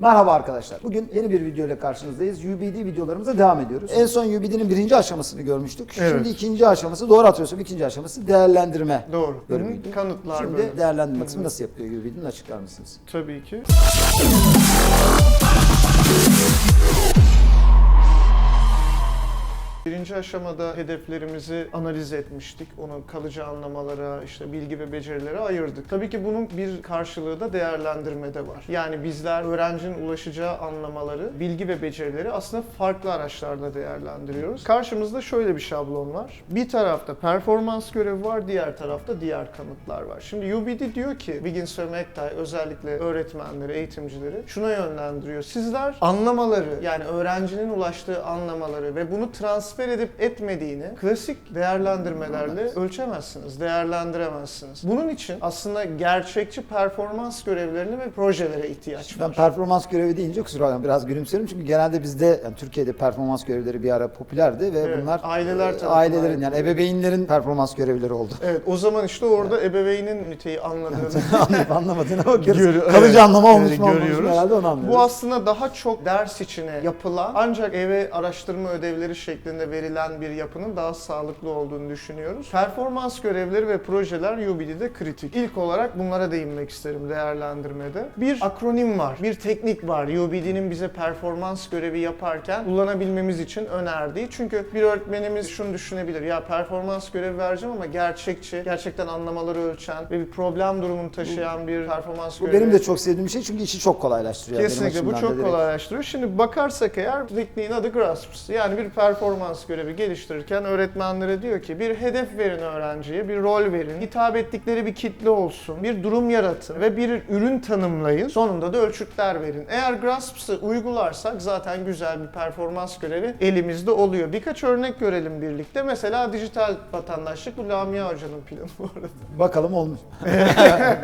Merhaba arkadaşlar. Bugün yeni bir video ile karşınızdayız. UBD videolarımıza devam ediyoruz. En son UBD'nin birinci aşamasını görmüştük. Evet. Şimdi ikinci aşaması, doğru atıyorsam ikinci aşaması değerlendirme. Doğru. bölümüydü. Kanıtlar Şimdi bölümü. değerlendirme kısmı nasıl yapıyor UBD'nin açıklar mısınız? Tabii ki. Birinci aşamada hedeflerimizi analiz etmiştik. Onu kalıcı anlamalara, işte bilgi ve becerilere ayırdık. Tabii ki bunun bir karşılığı da değerlendirmede var. Yani bizler öğrencinin ulaşacağı anlamaları, bilgi ve becerileri aslında farklı araçlarda değerlendiriyoruz. Karşımızda şöyle bir şablon var. Bir tarafta performans görevi var, diğer tarafta diğer kanıtlar var. Şimdi UBD diyor ki, Wiggins ve McTighe özellikle öğretmenleri, eğitimcileri şuna yönlendiriyor. Sizler anlamaları yani öğrencinin ulaştığı anlamaları ve bunu transfer edip etmediğini klasik değerlendirmelerle ölçemezsiniz, değerlendiremezsiniz. Bunun için aslında gerçekçi performans görevlerine ve projelere ihtiyaç Ben var. performans görevi deyince kusura bakmayın biraz gülümserim çünkü genelde bizde yani Türkiye'de performans görevleri bir ara popülerdi ve Evet, bunlar aileler e, ailelerin yani ebeveynlerin performans görevleri oldu. Evet, o zaman işte orada ebeveynin üniteyi anladığını Anlayıp anlamadığına bakıyoruz. Görüyor- Kalıcı evet, anlama olmuş mu görüyoruz. herhalde onu anlıyoruz. Bu aslında daha çok ders içine yapılan ancak eve araştırma ödevleri şeklinde verilen bir yapının daha sağlıklı olduğunu düşünüyoruz. Performans görevleri ve projeler UBD'de kritik. İlk olarak bunlara değinmek isterim değerlendirmede. Bir akronim var, bir teknik var. UBD'nin bize performans görevi yaparken kullanabilmemiz için önerdiği. Çünkü bir öğretmenimiz şunu düşünebilir. Ya performans görevi vereceğim ama gerçekçi, gerçekten anlamaları ölçen ve bir problem durumunu taşıyan bir performans Bu görevi. benim de çok sevdiğim bir şey çünkü işi çok kolaylaştırıyor. Kesinlikle bu çok kolaylaştırıyor. Şimdi bakarsak eğer tekniğin adı GRASPS. Yani bir performans görevi geliştirirken öğretmenlere diyor ki bir hedef verin öğrenciye, bir rol verin, hitap ettikleri bir kitle olsun, bir durum yaratın ve bir ürün tanımlayın. Sonunda da ölçütler verin. Eğer GRASPS'ı uygularsak zaten güzel bir performans görevi elimizde oluyor. Birkaç örnek görelim birlikte. Mesela dijital vatandaşlık bu Lamia Hoca'nın planı bu arada. Bakalım olmuş.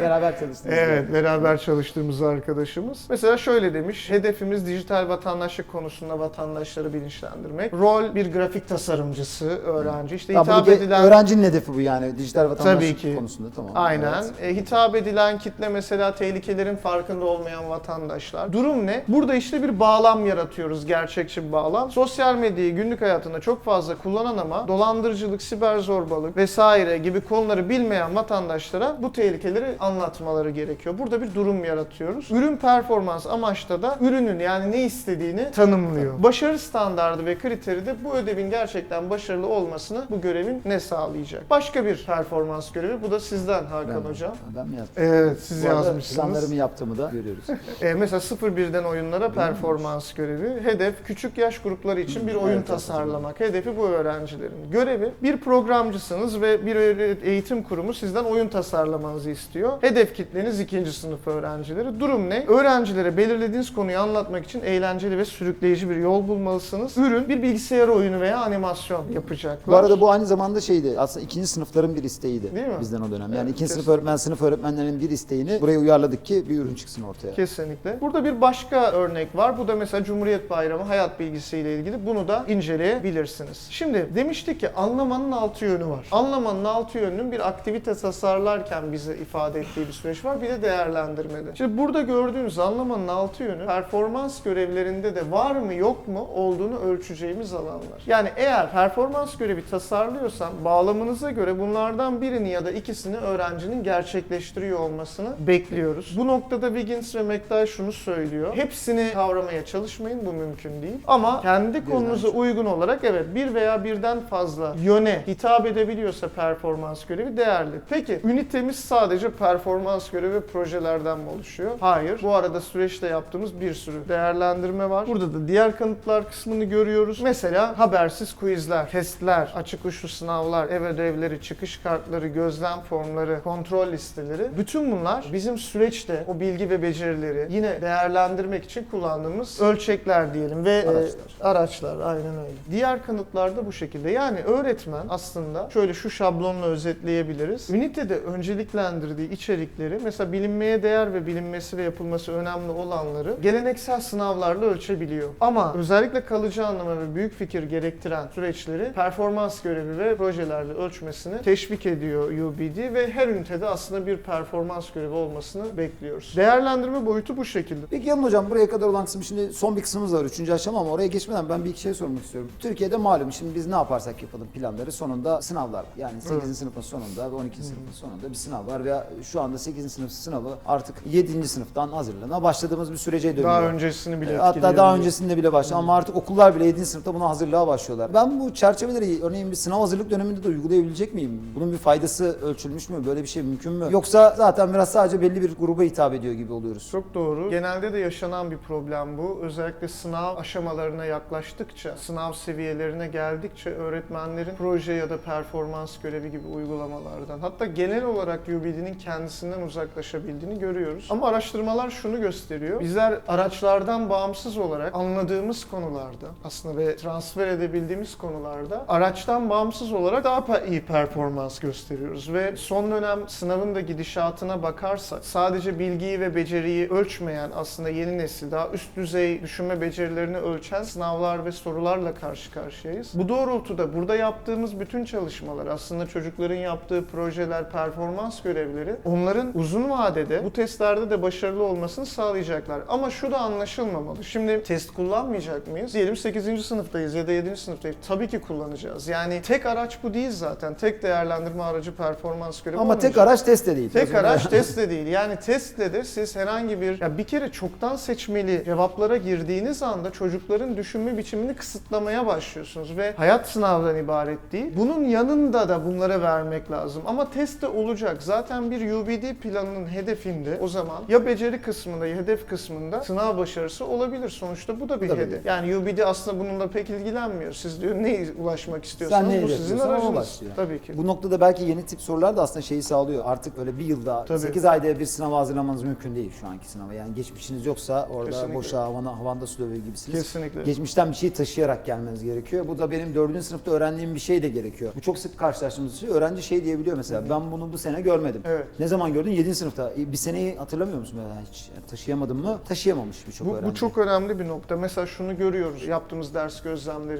Beraber çalıştınız. Evet, beraber çalıştığımız arkadaşımız. Mesela şöyle demiş, hedefimiz dijital vatandaşlık konusunda vatandaşları bilinçlendirmek. Rol bir grafik tasarımcısı, öğrenci. İşte Tamam, hitap edilen... öğrencinin hedefi bu yani dijital vatandaşlık Tabii ki. konusunda tamam. Aynen. Evet. E, hitap edilen kitle mesela tehlikelerin farkında olmayan vatandaşlar. Durum ne? Burada işte bir bağlam yaratıyoruz, gerçekçi bir bağlam. Sosyal medyayı günlük hayatında çok fazla kullanan ama dolandırıcılık, siber zorbalık vesaire gibi konuları bilmeyen vatandaşlara bu tehlikeleri anlatmaları gerekiyor. Burada bir durum yaratıyoruz. Ürün performans amaçta da ürünün yani ne istediğini tanımlıyor. Başarı standardı ve kriteri de bu ödevin gerçekten başarılı olmasını bu görevin ne sağlayacak? Başka bir performans görevi. Bu da sizden Hakan Ben- Hocam. Ben mi yazdım? Evet siz Bu yazmışsınız. Planlarımı yaptığımı da görüyoruz. E, mesela 0-1'den oyunlara performans görevi. Hedef küçük yaş grupları için bir oyun Evet, tasarlamak. Hedefi bu öğrencilerin. Görevi bir programcısınız ve bir eğitim kurumu sizden oyun tasarlamanızı istiyor. Hedef kitleniz ikinci sınıf öğrencileri. Durum ne? Öğrencilere belirlediğiniz konuyu anlatmak için eğlenceli ve sürükleyici bir yol bulmalısınız. Ürün bir bilgisayar oyunu veya animasyon yapacaklar. Bu arada bu aynı zamanda şeydi. Aslında ikinci sınıfların bir isteğiydi. Değil mi? Bizden o dönem. Yani Evet, ikinci sınıf öğretmen, sınıf öğretmenlerinin bir isteğini buraya uyarladık ki bir ürün çıksın ortaya. Kesinlikle. Burada bir başka örnek var. Bu da mesela Cumhuriyet Bayramı hayat bilgisiyle ilgili. Bunu da inceleyebilirsiniz. Şimdi demiştik ki anlamanın altı yönü var. Anlamanın altı yönünün bir aktivite tasarlarken bize ifade ettiği bir süreç var. Bir de değerlendirmede. Şimdi burada gördüğünüz anlamanın altı yönü performans görevlerinde de var mı yok mu olduğunu ölçeceğimiz alanlar. Yani eğer performans görevi tasarlıyorsam bağlamınıza göre bunlardan birini ya da ikisini öğrencinin gerçekleştiriyor olmasını bekliyoruz. Bu noktada Wiggins ve McDowell şunu söylüyor. Hepsini kavramaya çalışmayın bu mümkün değil. Ama kendi konunuza uygun olarak evet bir veya birden fazla yöne hitap edebiliyorsa performans görevi değerli. Peki ünitemiz sadece performans görevi projelerden mi oluşuyor? Hayır. Bu arada süreçte yaptığımız bir sürü değerlendirme var. Burada da diğer kanıtlar kısmını görüyoruz. Mesela habersiz quizler, testler, açık uçlu sınavlar, ev ödevleri, çıkış kartları, gözlem formları, kontrol listeleri. Bütün bunlar bizim süreçte o bilgi ve becerileri yine değerlendirmek için kullandığımız ölçekler diyelim ve e, Araçlar. araçlar aynen öyle. Diğer kanıtlar da bu şekilde. Yani öğretmen aslında şöyle şu şablonla özetleyebiliriz. Ünitede önceliklendirdiği içerikleri mesela bilinmeye değer ve bilinmesi ve yapılması önemli olanları geleneksel sınavlarla ölçebiliyor. Ama özellikle kalıcı anlama ve büyük fikir gerektiren süreçleri performans görevi ve projelerle ölçmesini teşvik ediyor UBD ve her ünitede aslında bir performans görevi olmasını bekliyoruz. Değerlendirme boyutu bu şekilde. Peki Yalın Hocam buraya kadar olan kısım şimdi son bir kısmımız var. Üçüncü aşama ama oraya geçmeden ben bir iki şey sormak istiyorum. Türkiye'de malum şimdi biz ne yaparsak yapalım planları sonunda sınavlar var. Yani 8. Evet. sınıfın sonunda ve 12. sınıfın sonunda bir sınav var ve şu anda 8. sınıf sınavı artık 7. sınıftan hazırlığına başladığımız bir sürece dönüyor. Daha öncesini bile Hatta daha öncesinde bile başladı ama artık okullar bile 7. sınıfta buna hazırlığa başlıyorlar. Ben bu çerçeveleri örneğin bir sınav hazırlık döneminde de uygulayabilecek miyim? Bunun bir faydası ölçülmüş mü? Böyle bir şey mümkün mü? Yoksa zaten biraz sadece belli bir gruba hitap ediyor gibi oluyoruz. Çok doğru. Genelde de yaşanan bir problem bu. Özellikle sınav aşamalarına yaklaştıkça, sınav seviyelerine geldikçe öğretmenlerin proje ya da performans görevi gibi uygulamalardan hatta genel olarak UBD'nin kendisinden uzaklaşabildiğini görüyoruz. Ama araştırmalar şunu gösteriyor. Bizler araçlardan bağımsız olarak anladığımız konularda aslında ve transfer edebildiğimiz konularda araçtan bağımsız olarak daha iyi performans gösteriyoruz ve son dönem sınavın da gidişatına bakarsak sadece bilgiyi ve beceriyi ölçmeyen aslında yeni nesil daha üst düzey düşünme becerilerini ölçen sınavlar ve sorularla karşı karşıyayız. Bu doğrultuda burada yaptığımız bütün çalışmalar aslında çocukların yaptığı projeler, performans görevleri onların uzun vadede bu testlerde de başarılı olmasını sağlayacaklar. Ama şu da anlaşılmamalı. Şimdi test kullanmayacak mıyız? Diyelim 8. sınıftayız ya da 7. sınıftayız. Tabii ki kullanacağız. Yani tek araç bu değil zaten. Tek değerlendirme aracı performans görevi Ama tek araç test de değil. Tek araç test de değil. Yani testle de siz herhangi bir ya bir kere çoktan seçmeli cevaplara girdiğiniz anda çocukların düşünme biçimini kısıtlamaya başlıyorsunuz ve hayat sınavdan ibaret değil. Bunun yanında da bunlara vermek lazım. Ama test de olacak. Zaten bir UBD planının hedefinde o zaman ya beceri kısmında ya hedef kısmında sınav başarısı olabilir. Sonuçta bu da bir Tabii. hedef. Yani UBD aslında bununla pek ilgilenmiyor. Siz diyor neye ulaşmak istiyorsanız neye bu sizin aracınız. Tabii ki. Bu noktada belki yeni tip sorular da aslında şeyi sağlıyor. Artık öyle bir yılda, Tabii. 8 ayda bir sınava hazırlamanız mümkün değil şu anki sınava. Yani geçmişiniz yoksa orada Kesinlikle. boşa havana, havanda su döveği gibisiniz. Kesinlikle. Geçmişten bir şey taşıyarak gelmeniz gerekiyor. Bu da benim 4. sınıfta öğrendiğim bir şey de gerekiyor. Bu çok sık karşılaştığımız şey. Öğrenci şey diyebiliyor mesela. Ben bunu bu sene görmedim. Evet. Ne zaman gördün? 7. sınıfta. E, Bir seneyi hatırlamıyor musun? Ben hiç taşıyamadım mı? Taşıyamamış birçok öğrenci. bu çok önemli bir nokta. Mesela şunu görüyoruz yaptığımız ders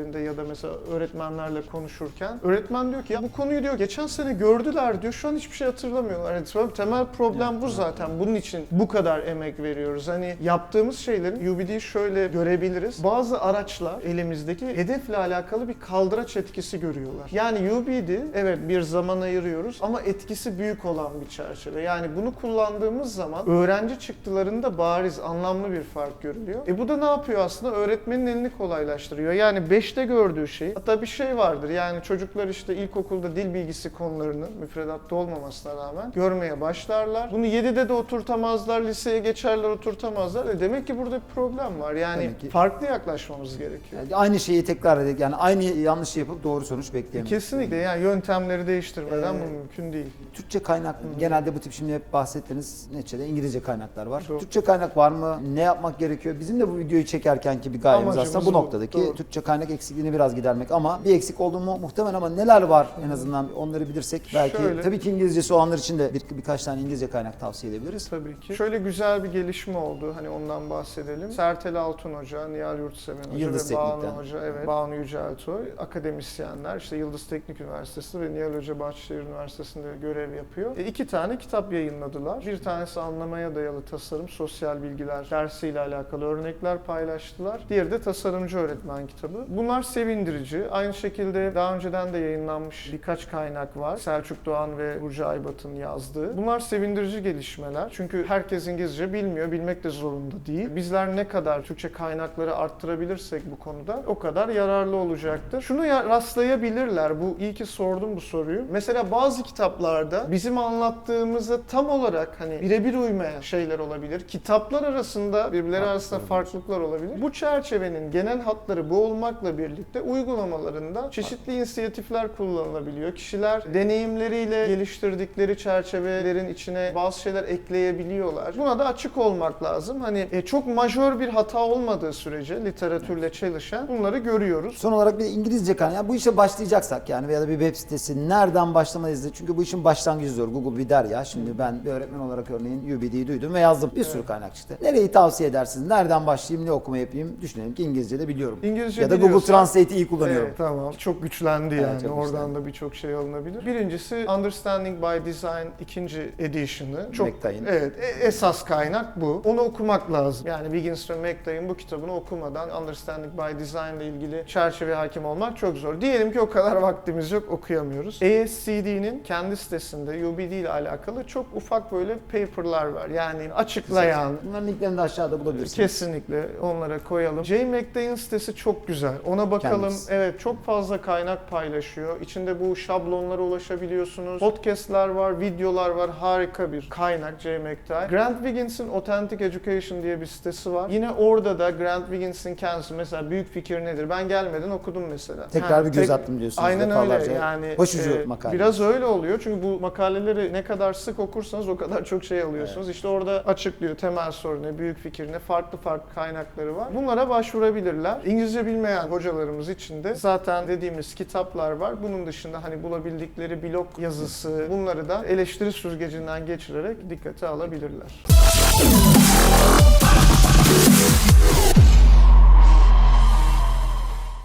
gözlemlerinde ya da mesela öğretmenlerle konuşurken. Öğretmen diyor ki ya bu konuyu diyor geçen sene gördüler diyor şu an hiçbir şey hatırlamıyorlar. Yani temel problem bu zaten. Bunun için bu kadar emek veriyoruz. Hani yaptığımız şeylerin UBD'yi şöyle görebiliriz. Bazı araçlar elimizdeki hedefle alakalı bir kaldıraç etkisi görüyorlar. Yani UBD evet bir zaman ayırıyoruz ama etkisi büyük olan bir çerçeve. Yani bunu kullandığımız zaman öğrenci çıktılarında bariz, anlamlı bir fark görülüyor. E bu da ne yapıyor aslında? Öğretmenin elini kolaylaştırıyor. Yani 5'te gördüğü şey, hatta bir şey vardır. Yani çocuklar işte ilkokulda dil bilgisi konularını müfredatta olmamasına rağmen görmeye başlarlar. Bunu 7'de de oturtamazlar, liseye geçerler oturtamazlar. E demek ki burada bir problem var. Yani farklı yaklaşmamız gerekiyor. Yani aynı şeyi tekrar edip yani aynı yanlışı yapıp doğru sonuç bekleyemeyiz. Kesinlikle yani yöntemleri değiştirmeden Ee, bu mümkün değil. Türkçe kaynak genelde bu tip şimdi hep bahsettiğiniz neticede İngilizce kaynaklar var. Doğru. Türkçe kaynak var mı? Ne yapmak gerekiyor? Bizim de bu videoyu çekerken ki bir gayemiz Amacımız aslında bu bu. noktadaki Doğru. Türkçe kaynak eksikliğini biraz gidermek ama bir eksik olduğu mu muhtemelen ama neler var en azından onları bilirsek belki Şöyle. tabii ki İngilizcesi olanlar için de bir, birkaç tane İngilizce kaynak tavsiye edebiliriz. Tabii ki. Şöyle güzel bir gelişme oldu. Hani ondan bahsedelim. Sertel Altun Hoca, Nihal Yurtseven Hoca Yıldız ve Banu Teknik'ten. Hoca, evet. Banu Yüceltoy, akademisyenler, işte Yıldız Teknik Üniversitesi ve Nihal Hoca Bahçeşehir Üniversitesi'nde görev yapıyor. E, iki tane kitap yayınladılar. Bir tanesi anlamaya dayalı tasarım, sosyal bilgiler dersiyle alakalı örnekler paylaştılar. Diğeri de tasarımcı öğretmen kitabı. Bunlar sevindirici. Aynı şekilde daha önceden de yayınlanmış birkaç kaynak var. Selçuk Doğan ve Burcu Aybat'ın yazdığı. Bunlar sevindirici gelişmeler. Çünkü herkes İngilizce bilmiyor, bilmek de zorunda değil. Bizler ne kadar Türkçe kaynakları arttırabilirsek bu konuda o kadar yararlı olacaktır. Şunu ya- rastlayabilirler. Bu iyi ki sordum bu soruyu. Mesela bazı kitaplarda bizim anlattığımızda tam olarak hani birebir uymayan şeyler olabilir. Kitaplar arasında birbirleri arasında farklılıklar olabilir. Bu çerçevenin genel hatları bu olmakla birlikte uygulamalarında çeşitli inisiyatifler kullanılabiliyor. Kişiler deneyimleriyle geliştirdikleri çerçevelerin içine bazı şeyler ekleyebiliyorlar. Buna da açık olmak lazım. Hani e, çok majör bir hata olmadığı sürece literatürle çalışan bunları görüyoruz. Son olarak bir İngilizce kaynak. Yani bu işe başlayacaksak yani veya da bir web sitesi nereden başlamalıyız? Çünkü bu işin başlangıcı zor. Google bir der ya. Şimdi ben bir öğretmen olarak örneğin UBD'yi duydum ve yazdım. Bir sürü kaynak çıktı. Nereyi tavsiye edersiniz? Nereden başlayayım? Ne okuma yapayım? Düşünelim ki İngilizce de biliyorum. İngilizce ya da Google Translate'i iyi kullanıyorum. Evet, tamam. Çok güçlendi Evet, yani. çok Oradan güçlendi. da birçok şey alınabilir. Birincisi Understanding by Design ikinci edition'ı. Çok McTighe. Evet, e- esas kaynak bu. Onu okumak lazım. Yani Wiggins ve McTighe'in bu kitabını okumadan Understanding by Design ile ilgili çerçeve hakim olmak çok zor. Diyelim ki o kadar vaktimiz yok, okuyamıyoruz. ASCD'nin kendi sitesinde UBD ile alakalı çok ufak böyle paper'lar var. Yani açıklayan, Bunların linklerini de aşağıda bulabilirsiniz. Kesinlikle onlara koyalım. Jay McDay'in sitesi çok güzel. Ona bakalım. Kendisi. Evet çok fazla kaynak paylaşıyor. İçinde bu şablonlara ulaşabiliyorsunuz. Podcast'lar var, videolar var. Harika bir kaynak Jay McDay. Grant Wiggins'in Authentic Education diye bir sitesi var. Yine orada da Grant Wiggins'in kendisi mesela büyük fikir nedir? Ben gelmeden okudum mesela. Tekrar Ha, bir göz tek- attım diyorsunuz Aynen öyle yani. Başucu e, makale. Biraz öyle oluyor çünkü bu makaleleri ne kadar sık okursanız o kadar çok şey alıyorsunuz. İşte orada açıklıyor temel soru ne, büyük fikir ne, farklı farklı kaynakları var. Bunlara başvurabilirler. İngilizce bilmeyen hocalarımız için de zaten dediğimiz kitaplar var. Bunun dışında hani bulabildikleri blog yazısı bunları da eleştiri süzgecinden geçirerek dikkate alabilirler.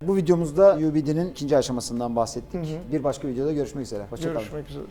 Bu videomuzda UBD'nin ikinci aşamasından bahsettik. Hı hı. Bir başka videoda görüşmek üzere. Hoşçakalın. Görüşmek üzere.